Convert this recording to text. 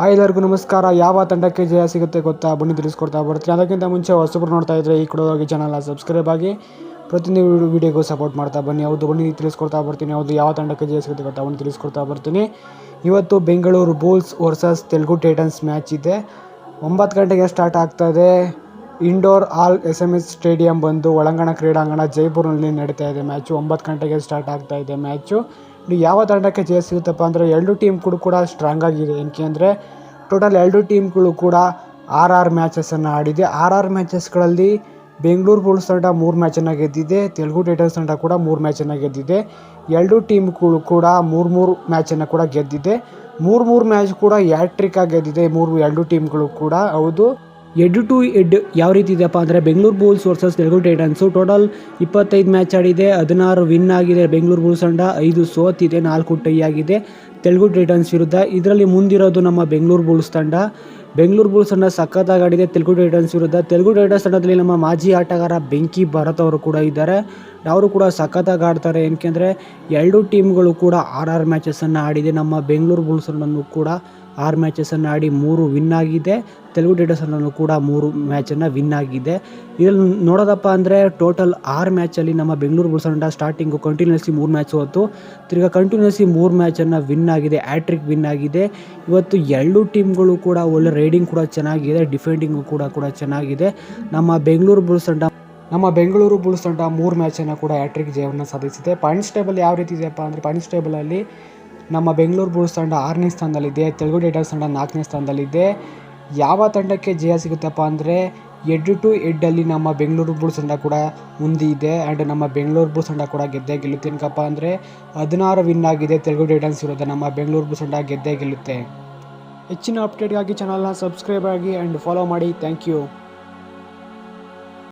Hi ಎಲ್ಲರಿಗೂ ನಮಸ್ಕಾರ. ಯಾವ ತಂಡಕ್ಕೆ ಜಯ ಸಿಗುತ್ತೆ ಗೊತ್ತಾ? ಬನ್ನಿ ತಿಳಿಸ್ಕೊಡ್ತಾ ಬರ್ತೀನಿ. ಅದಕ್ಕಿಂತ ಮುಂಚೆ ಹೊಸಬ್ರು ನೋಡ್ತಾ ಇದ್ರೆ ಈ ಕೊಡೋಗಿ ಚಾನಲ್ನ ಸಬ್ಸ್ಕ್ರೈಬ್ ಆಗಿ ಪ್ರತಿಯೊಂದು ವೀಡಿಯೋಗೂ ಸಪೋರ್ಟ್ ಮಾಡ್ತಾ ಬನ್ನಿ. ಹೌದು, ಬನ್ನಿ ತಿಳಿಸ್ಕೊಡ್ತಾ ಬರ್ತೀನಿ. ಹೌದು, ಯಾವ ತಂಡಕ್ಕೆ ಜಯ ಸಿಗುತ್ತೆ ಗೊತ್ತಾ? ಬನ್ನಿ ತಿಳಿಸ್ಕೊಡ್ತಾ ಬರ್ತೀನಿ. ಇವತ್ತು Bengaluru bulls versus Telugu titans match ಇದೆ. ಒಂಬತ್ತು ಗಂಟೆಗೆ ಸ್ಟಾರ್ಟ್ ಆಗ್ತದೆ indoor all S M S stadium ಬಂದು ಒಳಾಂಗಣ ಕ್ರೀಡಾಂಗಣ ಜೈಪುರ್ನಲ್ಲಿ ನಡೀತಾ ಇದೆ ಮ್ಯಾಚು ಒಂಬತ್ತು ಗಂಟೆಗೆ ಸ್ಟಾರ್ಟ್ ಆಗ್ತಾ ಇದೆ ಮ್ಯಾಚು ಯಾವ ತಂಡಕ್ಕೆ ಜಯ ಸಿಗುತ್ತಪ್ಪ ಅಂದರೆ ಎರಡು ಟೀಮ್ ಕೂಡ ಕೂಡ ಸ್ಟ್ರಾಂಗ್ ಆಗಿದೆ. ಏನಕ್ಕೆ ಅಂದರೆ ಟೋಟಲ್ ಎರಡು ಟೀಮ್ಗಳು ಕೂಡ ಆರ್ ಆರ್ ಮ್ಯಾಚಸನ್ನು ಆಡಿದೆ. ಆರ್ ಆರ್ ಮ್ಯಾಚಸ್ಗಳಲ್ಲಿ ಬೆಂಗಳೂರು ಬುಲ್ಸ್ ತಂಡ ಮೂರು ಮ್ಯಾಚನ್ನು ಗೆದ್ದಿದೆ. ತೆಲುಗು ಟೈಟನ್ಸ್ ತಂಡ ಕೂಡ ಮೂರು ಮ್ಯಾಚನ್ನು ಗೆದ್ದಿದೆ. ಎರಡು ಟೀಮ್ಗಳು ಕೂಡ ಮೂರು ಮೂರು ಮ್ಯಾಚನ್ನು ಕೂಡ ಗೆದ್ದಿದೆ. ಮೂರು ಮೂರು ಮ್ಯಾಚ್ ಕೂಡ ಆಗಿ ಗೆದ್ದಿದೆ. ಮೂರು ಎರಡು ಟೀಮ್ಗಳು ಕೂಡ. ಹೌದು. ಎಡ್ ಟು ಎಡ್ ಯಾವ ರೀತಿ ಇದೆಯಪ್ಪ ಅಂದರೆ Bengaluru bulls versus Telugu titans. Total ಇಪ್ಪತ್ತೈದು ಮ್ಯಾಚ್ ಆಡಿದೆ, ಹದಿನಾರು ವಿನ್ ಆಗಿದೆ ಬೆಂಗಳೂರು ಬುಲ್ಸ್ ತಂಡ, ಐದು ಸೋತಿದೆ, ನಾಲ್ಕು ಟೈ ಆಗಿದೆ ತೆಲುಗು ಟೈಟನ್ಸ್ ವಿರುದ್ಧ ಇದರಲ್ಲಿ ಮುಂದಿರೋದು ನಮ್ಮ ಬೆಂಗಳೂರು ಬುಲ್ಸ್ ತಂಡ. ಬೆಂಗಳೂರು ಬುಲ್ಸ್ ತಂಡ ಸಖತ್ತಾಗಿ ಆಡಿದೆ, ತೆಲುಗು ಟೈಟನ್ಸ್ ವಿರುದ್ಧ. ತೆಲುಗು ಟೈಟನ್ಸ್ ತಂಡದಲ್ಲಿ ನಮ್ಮ ಮಾಜಿ ಆಟಗಾರ ಬೆಂಕಿ ಭರತ್ ಅವರು ಕೂಡ ಇದ್ದಾರೆ. ಅವರು ಕೂಡ ಸಖತ್ತಾಗಿ ಆಡ್ತಾರೆ. ಏನಕ್ಕೆ ಎರಡು ಟೀಮ್ಗಳು ಕೂಡ ಆರ್ ಆರ್ ಮ್ಯಾಚಸನ್ನು ಆಡಿದೆ ನಮ್ಮ ಬೆಂಗಳೂರು ಬುಲ್ಸ್ ತಂಡನೂ ಕೂಡ. ಆರು ಮ್ಯಾಚಸನ್ನು ಆಡಿ ಮೂರು ವಿನ್ ಆಗಿದೆ. ತೆಲುಗು ಟೈಟನ್ಸಲ್ಲೂ ಕೂಡ ಮೂರು ಮ್ಯಾಚನ್ನು ವಿನ್ ಆಗಿದೆ. ಇದರಲ್ಲಿ ನೋಡೋದಪ್ಪ ಅಂದರೆ ಟೋಟಲ್ ಆರು ಮ್ಯಾಚಲ್ಲಿ ನಮ್ಮ ಬೆಂಗಳೂರು ಬುಲ್ಸ್ ತಂಡ ಸ್ಟಾರ್ಟಿಂಗು ಕಂಟಿನ್ಯೂಸ್ಲಿ ಮೂರು ಮ್ಯಾಚ್ ಹೊತ್ತು ತಿರ್ಗಾ ಕಂಟಿನ್ಯೂಸ್ಲಿ ಮೂರು ಮ್ಯಾಚನ್ನು ವಿನ್ ಆಗಿದೆ ಆ್ಯಟ್ರಿಕ್ ವಿನ್ ಆಗಿದೆ. ಇವತ್ತು ಎರಡು ಟೀಮ್ಗಳು ಕೂಡ ಒಳ್ಳೆ ರೈಡಿಂಗ್ ಕೂಡ ಚೆನ್ನಾಗಿದೆ ಡಿಫೆಂಡಿಂಗು ಕೂಡ ಕೂಡ ಚೆನ್ನಾಗಿದೆ. ನಮ್ಮ ಬೆಂಗಳೂರು ಬುಲ್ಸ್ ತಂಡ, ನಮ್ಮ ಬೆಂಗಳೂರು ಬುಲ್ಸ್ ತಂಡ ಮೂರು ಮ್ಯಾಚನ್ನು ಕೂಡ ಆ್ಯಟ್ರಿಕ್ ಜಯವನ್ನು ಸಾಧಿಸಿದೆ. ಪಾಯಿಂಟ್ಸ್ ಟೇಬಲ್ ಯಾವ ರೀತಿ ಇದೆಯಪ್ಪ ಅಂದರೆ ಪಾಯಿಂಟ್ಸ್ ಟೇಬಲಲ್ಲಿ ನಮ್ಮ ಬೆಂಗಳೂರು ಬುಲ್ಸ್ ತಂಡ ಆರನೇ ಸ್ಥಾನದಲ್ಲಿದೆ, ತೆಲುಗು ಡೇಟಾಸ್ ತಂಡ ನಾಲ್ಕನೇ ಸ್ಥಾನದಲ್ಲಿದೆ. ಯಾವ ತಂಡಕ್ಕೆ ಜಯ ಸಿಗುತ್ತಪ್ಪ ಅಂದರೆ ಎಡ್ ಟು ಎಡ್ಡಲ್ಲಿ ನಮ್ಮ ಬೆಂಗಳೂರು ಬುಲ್ಸ್ ತಂಡ ಕೂಡ ಮುಂದಿದೆ ಆ್ಯಂಡ್ ನಮ್ಮ ಬೆಂಗಳೂರು ಬುಲ್ಸ್ ತಂಡ ಕೂಡ ಗೆದ್ದೇ ಗೆಲ್ಲುತ್ತೆ ಏನಕ್ಕಪ್ಪ ಅಂದರೆ, ಹದಿನಾರು ವಿನ್ ಆಗಿದೆ, ತೆಲುಗು ಟೈಟನ್ಸ್ ವಿರುದ್ಧ ನಮ್ಮ ಬೆಂಗಳೂರು ಬುಲ್ಸ್ ತಂಡ ಗೆದ್ದೇ ಗೆಲ್ಲುತ್ತೆ. ಹೆಚ್ಚಿನ ಅಪ್ಡೇಟ್ಗಾಗಿ ಚಾನಲ್ನ ಸಬ್ಸ್ಕ್ರೈಬ್ ಆಗಿ ಆ್ಯಂಡ್ ಫಾಲೋ ಮಾಡಿ. Thank you